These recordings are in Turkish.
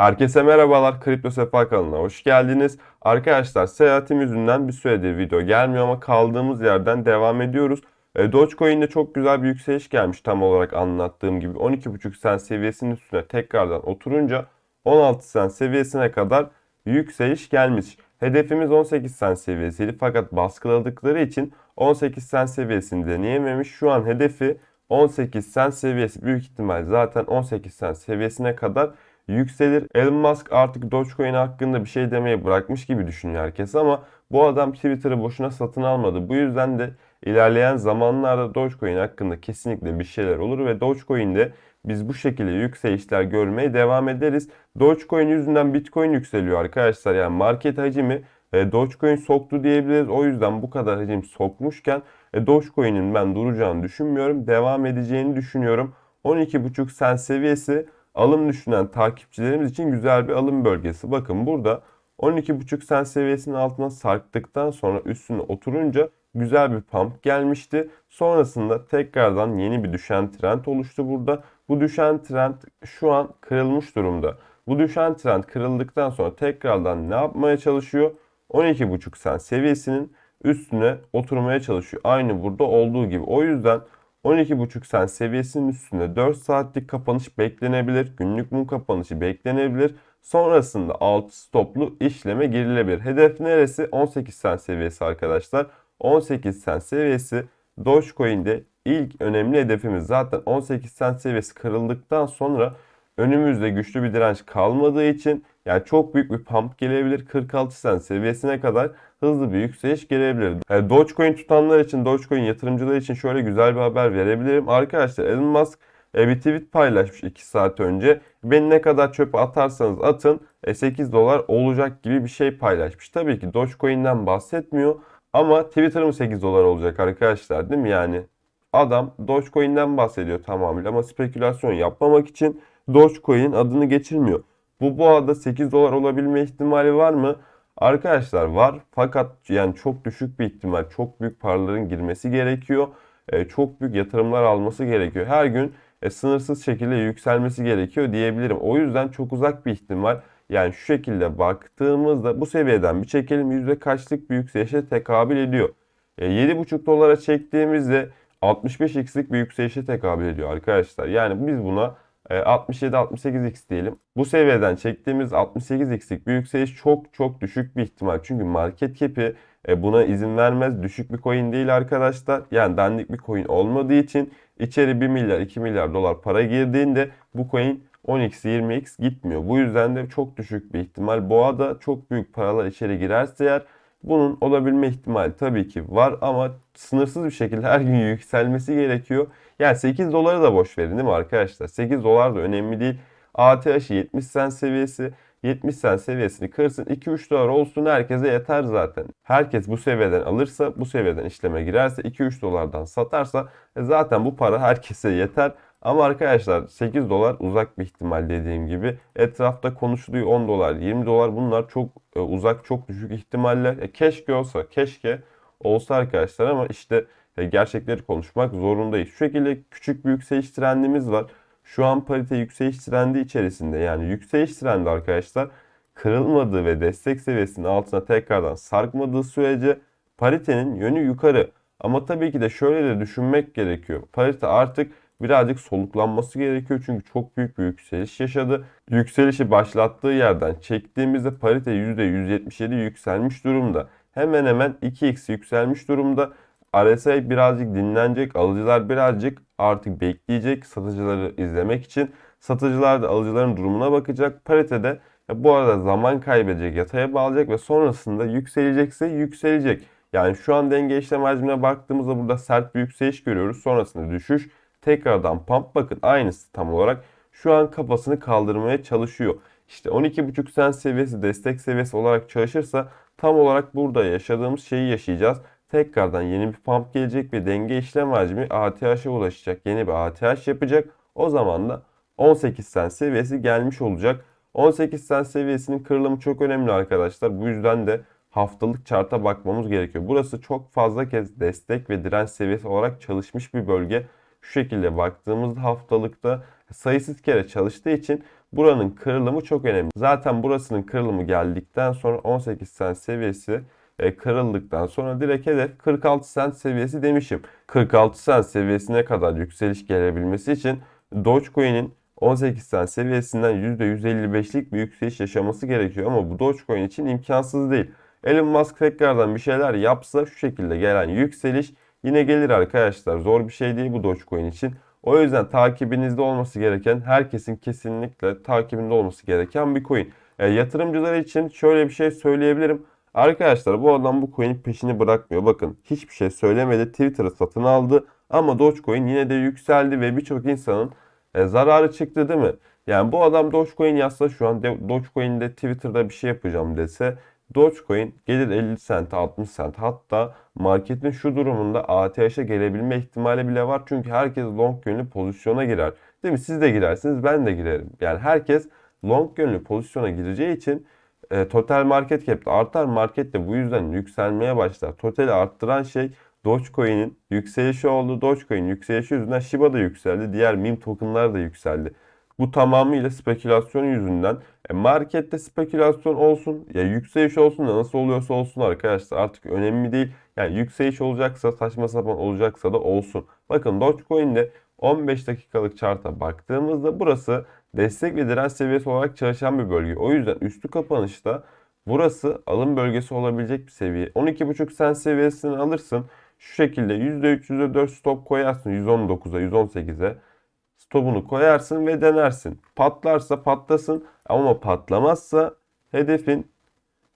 Herkese merhabalar. Kripto Sefa kanalına hoş geldiniz. Arkadaşlar seyahatim yüzünden bir süredir video gelmiyor ama kaldığımız yerden devam ediyoruz. E, Dogecoin'de çok güzel bir yükseliş gelmiş tam olarak anlattığım gibi. 12.5 cent seviyesinin üstüne tekrardan oturunca 16 cent seviyesine kadar yükseliş gelmiş. Hedefimiz 18 cent seviyesiydi fakat baskıladıkları için 18 cent seviyesini deneyememiş. Şu an hedefi 18 cent seviyesi büyük ihtimal zaten 18 cent seviyesine kadar yükselir. Elon Musk artık Dogecoin hakkında bir şey demeye bırakmış gibi düşünüyor herkes ama bu adam Twitter'ı boşuna satın almadı. Bu yüzden de ilerleyen zamanlarda Dogecoin hakkında kesinlikle bir şeyler olur ve Dogecoin'de biz bu şekilde yükselişler görmeye devam ederiz. Dogecoin yüzünden Bitcoin yükseliyor arkadaşlar. Yani market hacimi e, Dogecoin soktu diyebiliriz. O yüzden bu kadar hacim sokmuşken e, Dogecoin'in ben duracağını düşünmüyorum. Devam edeceğini düşünüyorum. 12.5 cent seviyesi alım düşünen takipçilerimiz için güzel bir alım bölgesi. Bakın burada 12.5 cent seviyesinin altına sarktıktan sonra üstüne oturunca güzel bir pump gelmişti. Sonrasında tekrardan yeni bir düşen trend oluştu burada. Bu düşen trend şu an kırılmış durumda. Bu düşen trend kırıldıktan sonra tekrardan ne yapmaya çalışıyor? 12.5 cent seviyesinin üstüne oturmaya çalışıyor. Aynı burada olduğu gibi. O yüzden 12.5 cent seviyesinin üstünde 4 saatlik kapanış beklenebilir. Günlük mum kapanışı beklenebilir. Sonrasında alt stoplu işleme girilebilir. Hedef neresi? 18 cent seviyesi arkadaşlar. 18 cent seviyesi Dogecoin'de ilk önemli hedefimiz. Zaten 18 cent seviyesi kırıldıktan sonra önümüzde güçlü bir direnç kalmadığı için yani çok büyük bir pump gelebilir. 46 cent seviyesine kadar hızlı bir yükseliş gelebilir. Yani E, Dogecoin tutanlar için, Dogecoin yatırımcılar için şöyle güzel bir haber verebilirim. Arkadaşlar Elon Musk e, bir tweet paylaşmış 2 saat önce. Beni ne kadar çöpe atarsanız atın e, 8 dolar olacak gibi bir şey paylaşmış. Tabii ki Dogecoin'den bahsetmiyor ama Twitter'ım 8 dolar olacak arkadaşlar değil mi? Yani adam Dogecoin'den bahsediyor tamamıyla ama spekülasyon yapmamak için Dogecoin'in adını geçirmiyor. Bu boğada 8 dolar olabilme ihtimali var mı? Arkadaşlar var fakat yani çok düşük bir ihtimal. Çok büyük paraların girmesi gerekiyor. E, çok büyük yatırımlar alması gerekiyor. Her gün e, sınırsız şekilde yükselmesi gerekiyor diyebilirim. O yüzden çok uzak bir ihtimal. Yani şu şekilde baktığımızda bu seviyeden bir çekelim yüzde kaçlık bir yükselişe tekabül ediyor. E, 7,5 dolara çektiğimizde 65x'lik bir yükselişe tekabül ediyor arkadaşlar. Yani biz buna 67-68x diyelim. Bu seviyeden çektiğimiz 68x'lik bir yükseliş çok çok düşük bir ihtimal. Çünkü market cap'i e, buna izin vermez. Düşük bir coin değil arkadaşlar. Yani dandik bir coin olmadığı için içeri 1 milyar 2 milyar dolar para girdiğinde bu coin 10x 20x gitmiyor. Bu yüzden de çok düşük bir ihtimal. Boğada çok büyük paralar içeri girerse eğer bunun olabilme ihtimali tabii ki var ama sınırsız bir şekilde her gün yükselmesi gerekiyor. Yani 8 doları da boş verin değil mi arkadaşlar? 8 dolar da önemli değil. ATH'i 70 cent seviyesi 70 cent seviyesini kırsın 2-3 dolar olsun herkese yeter zaten. Herkes bu seviyeden alırsa bu seviyeden işleme girerse 2-3 dolardan satarsa e, zaten bu para herkese yeter. Ama arkadaşlar 8 dolar uzak bir ihtimal dediğim gibi. Etrafta konuşuluyor 10 dolar, 20 dolar bunlar çok e, uzak, çok düşük ihtimaller. E, keşke olsa, keşke olsa arkadaşlar ama işte gerçekleri konuşmak zorundayız. Şu şekilde küçük bir yükseliş trendimiz var. Şu an parite yükseliş trendi içerisinde. Yani yükseliş trendi arkadaşlar kırılmadığı ve destek seviyesinin altına tekrardan sarkmadığı sürece paritenin yönü yukarı. Ama tabii ki de şöyle de düşünmek gerekiyor. Parite artık birazcık soluklanması gerekiyor çünkü çok büyük bir yükseliş yaşadı. Yükselişi başlattığı yerden çektiğimizde parite %177 yükselmiş durumda. Hemen hemen 2x yükselmiş durumda. RSI birazcık dinlenecek. Alıcılar birazcık artık bekleyecek satıcıları izlemek için. Satıcılar da alıcıların durumuna bakacak. Paritede ya bu arada zaman kaybedecek, yataya bağlayacak ve sonrasında yükselecekse yükselecek. Yani şu an denge işlem hacmine baktığımızda burada sert bir yükseliş görüyoruz. Sonrasında düşüş. Tekrardan pump bakın aynısı tam olarak. Şu an kafasını kaldırmaya çalışıyor. İşte 12.5 cent seviyesi destek seviyesi olarak çalışırsa tam olarak burada yaşadığımız şeyi yaşayacağız. Tekrardan yeni bir pump gelecek ve denge işlem hacmi ATH'e ulaşacak. Yeni bir ATH yapacak. O zaman da 18 cent seviyesi gelmiş olacak. 18 cent seviyesinin kırılımı çok önemli arkadaşlar. Bu yüzden de haftalık charta bakmamız gerekiyor. Burası çok fazla kez destek ve direnç seviyesi olarak çalışmış bir bölge. Şu şekilde baktığımızda haftalıkta sayısız kere çalıştığı için buranın kırılımı çok önemli. Zaten burasının kırılımı geldikten sonra 18 sent seviyesi kırıldıktan sonra direkt hedef 46 sent seviyesi demişim. 46 sent seviyesine kadar yükseliş gelebilmesi için Dogecoin'in 18 sent seviyesinden %155'lik bir yükseliş yaşaması gerekiyor ama bu Dogecoin için imkansız değil. Elon Musk tekrardan bir şeyler yapsa şu şekilde gelen yükseliş yine gelir arkadaşlar. Zor bir şey değil bu Dogecoin için. O yüzden takibinizde olması gereken, herkesin kesinlikle takibinde olması gereken bir coin. E, yatırımcılar için şöyle bir şey söyleyebilirim. Arkadaşlar bu adam bu coin'in peşini bırakmıyor. Bakın hiçbir şey söylemedi. Twitter'ı satın aldı. Ama Dogecoin yine de yükseldi ve birçok insanın e, zararı çıktı değil mi? Yani bu adam Dogecoin yazsa şu an Dogecoin'de Twitter'da bir şey yapacağım dese Dogecoin gelir 50 sent, 60 sent hatta marketin şu durumunda ATH'e gelebilme ihtimali bile var. Çünkü herkes long yönlü pozisyona girer. Değil mi? Siz de girersiniz, ben de girerim. Yani herkes long yönlü pozisyona gireceği için e, total market cap artar. Market de bu yüzden yükselmeye başlar. Totali arttıran şey Dogecoin'in yükselişi oldu. Dogecoin yükselişi yüzünden Shiba da yükseldi. Diğer meme tokenlar da yükseldi. Bu tamamıyla spekülasyon yüzünden. E, markette spekülasyon olsun ya yükseliş olsun da nasıl oluyorsa olsun arkadaşlar artık önemli değil. Yani yükseliş olacaksa saçma sapan olacaksa da olsun. Bakın Dogecoin'de 15 dakikalık charta baktığımızda burası destek ve direnç seviyesi olarak çalışan bir bölge. O yüzden üstü kapanışta burası alım bölgesi olabilecek bir seviye. 12.5 sen seviyesini alırsın. Şu şekilde %3, %4 stop koyarsın 119'a, 118'e. Stopunu koyarsın ve denersin. Patlarsa patlasın ama patlamazsa hedefin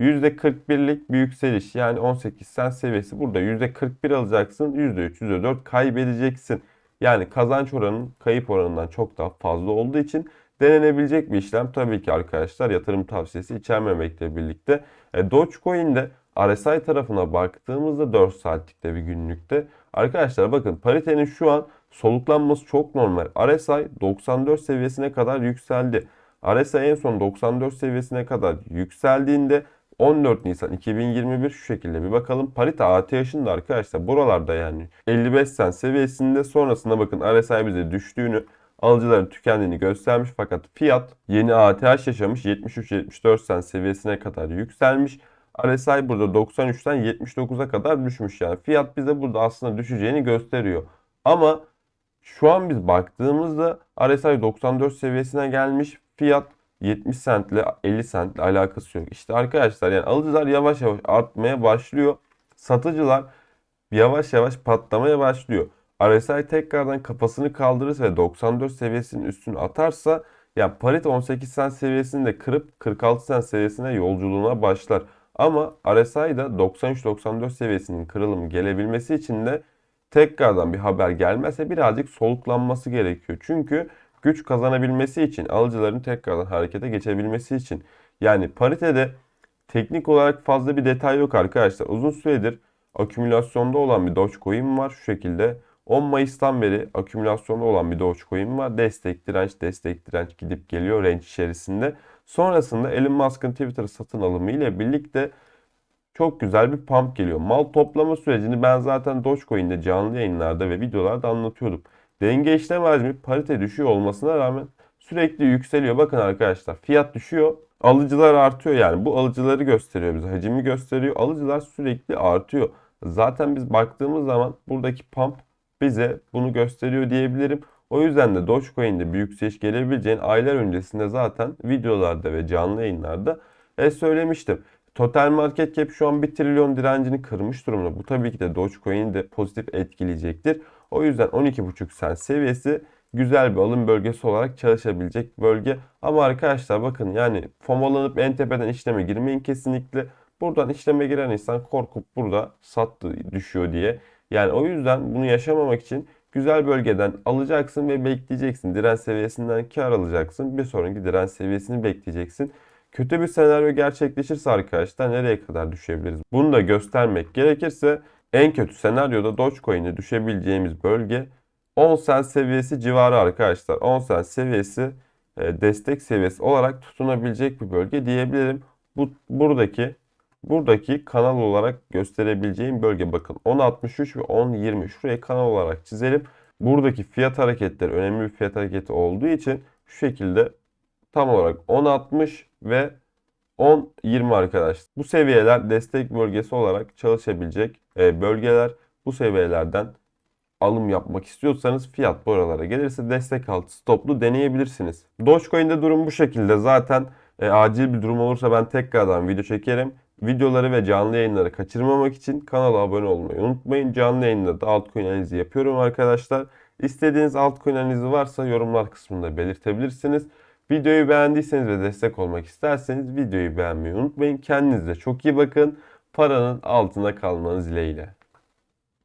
%41'lik bir yükseliş yani 18 sen seviyesi burada %41 alacaksın %3 %4 kaybedeceksin. Yani kazanç oranın kayıp oranından çok daha fazla olduğu için denenebilecek bir işlem tabii ki arkadaşlar yatırım tavsiyesi içermemekle birlikte. E, Dogecoin'de RSI tarafına baktığımızda 4 saatlikte bir günlükte arkadaşlar bakın paritenin şu an soluklanması çok normal. RSI 94 seviyesine kadar yükseldi. RSI en son 94 seviyesine kadar yükseldiğinde 14 Nisan 2021 şu şekilde bir bakalım. Parite ATH'ın da arkadaşlar buralarda yani 55 sen seviyesinde sonrasında bakın RSI bize düştüğünü alıcıların tükendiğini göstermiş fakat fiyat yeni ATH yaşamış 73-74 sen seviyesine kadar yükselmiş. RSI burada 93'ten 79'a kadar düşmüş yani. Fiyat bize burada aslında düşeceğini gösteriyor. Ama şu an biz baktığımızda RSI 94 seviyesine gelmiş. Fiyat 70 sentle 50 sentle alakası yok. İşte arkadaşlar yani alıcılar yavaş yavaş artmaya başlıyor. Satıcılar yavaş yavaş patlamaya başlıyor. RSI tekrardan kafasını kaldırırsa ve 94 seviyesinin üstünü atarsa yani parite 18 sen seviyesini de kırıp 46 sen seviyesine yolculuğuna başlar. Ama RSI'da 93-94 seviyesinin kırılımı gelebilmesi için de tekrardan bir haber gelmezse birazcık soluklanması gerekiyor. Çünkü güç kazanabilmesi için, alıcıların tekrardan harekete geçebilmesi için. Yani paritede teknik olarak fazla bir detay yok arkadaşlar. Uzun süredir akümülasyonda olan bir Dogecoin var şu şekilde. 10 Mayıs'tan beri akümülasyonda olan bir Dogecoin var. Destek, direnç, destek, direnç gidip geliyor range içerisinde. Sonrasında Elon Musk'ın Twitter satın alımı ile birlikte çok güzel bir pump geliyor. Mal toplama sürecini ben zaten Dogecoin'de canlı yayınlarda ve videolarda anlatıyordum. Denge işlem hacmi parite düşüyor olmasına rağmen sürekli yükseliyor. Bakın arkadaşlar fiyat düşüyor. Alıcılar artıyor yani. Bu alıcıları gösteriyor bize. Hacimi gösteriyor. Alıcılar sürekli artıyor. Zaten biz baktığımız zaman buradaki pump bize bunu gösteriyor diyebilirim. O yüzden de Dogecoin'de bir yükseliş gelebileceğini aylar öncesinde zaten videolarda ve canlı yayınlarda e, söylemiştim. Total market cap şu an 1 trilyon direncini kırmış durumda. Bu tabii ki de Dogecoin'i de pozitif etkileyecektir. O yüzden 12,5 sen seviyesi güzel bir alım bölgesi olarak çalışabilecek bölge. Ama arkadaşlar bakın yani fomalanıp en tepeden işleme girmeyin kesinlikle. Buradan işleme giren insan korkup burada sattı düşüyor diye. Yani o yüzden bunu yaşamamak için güzel bölgeden alacaksın ve bekleyeceksin. Direnç seviyesinden kar alacaksın. Bir sonraki direnç seviyesini bekleyeceksin. Kötü bir senaryo gerçekleşirse arkadaşlar nereye kadar düşebiliriz? Bunu da göstermek gerekirse en kötü senaryoda Dogecoin'e düşebileceğimiz bölge 10 sen seviyesi civarı arkadaşlar. 10 sen seviyesi e, destek seviyesi olarak tutunabilecek bir bölge diyebilirim. Bu buradaki buradaki kanal olarak gösterebileceğim bölge bakın 10.63 ve 10.20 şuraya kanal olarak çizelim. buradaki fiyat hareketleri önemli bir fiyat hareketi olduğu için şu şekilde tam olarak 10.60 ve 10.20 arkadaşlar. Bu seviyeler destek bölgesi olarak çalışabilecek bölgeler. Bu seviyelerden alım yapmak istiyorsanız fiyat bu aralara gelirse destek altı stoplu deneyebilirsiniz. Dogecoin'de durum bu şekilde. Zaten e, acil bir durum olursa ben tekrardan video çekerim. Videoları ve canlı yayınları kaçırmamak için kanala abone olmayı unutmayın. Canlı yayında da altcoin analizi yapıyorum arkadaşlar. İstediğiniz altcoin analizi varsa yorumlar kısmında belirtebilirsiniz. Videoyu beğendiyseniz ve destek olmak isterseniz videoyu beğenmeyi unutmayın. Kendinize çok iyi bakın. Paranın altında kalmanız dileğiyle.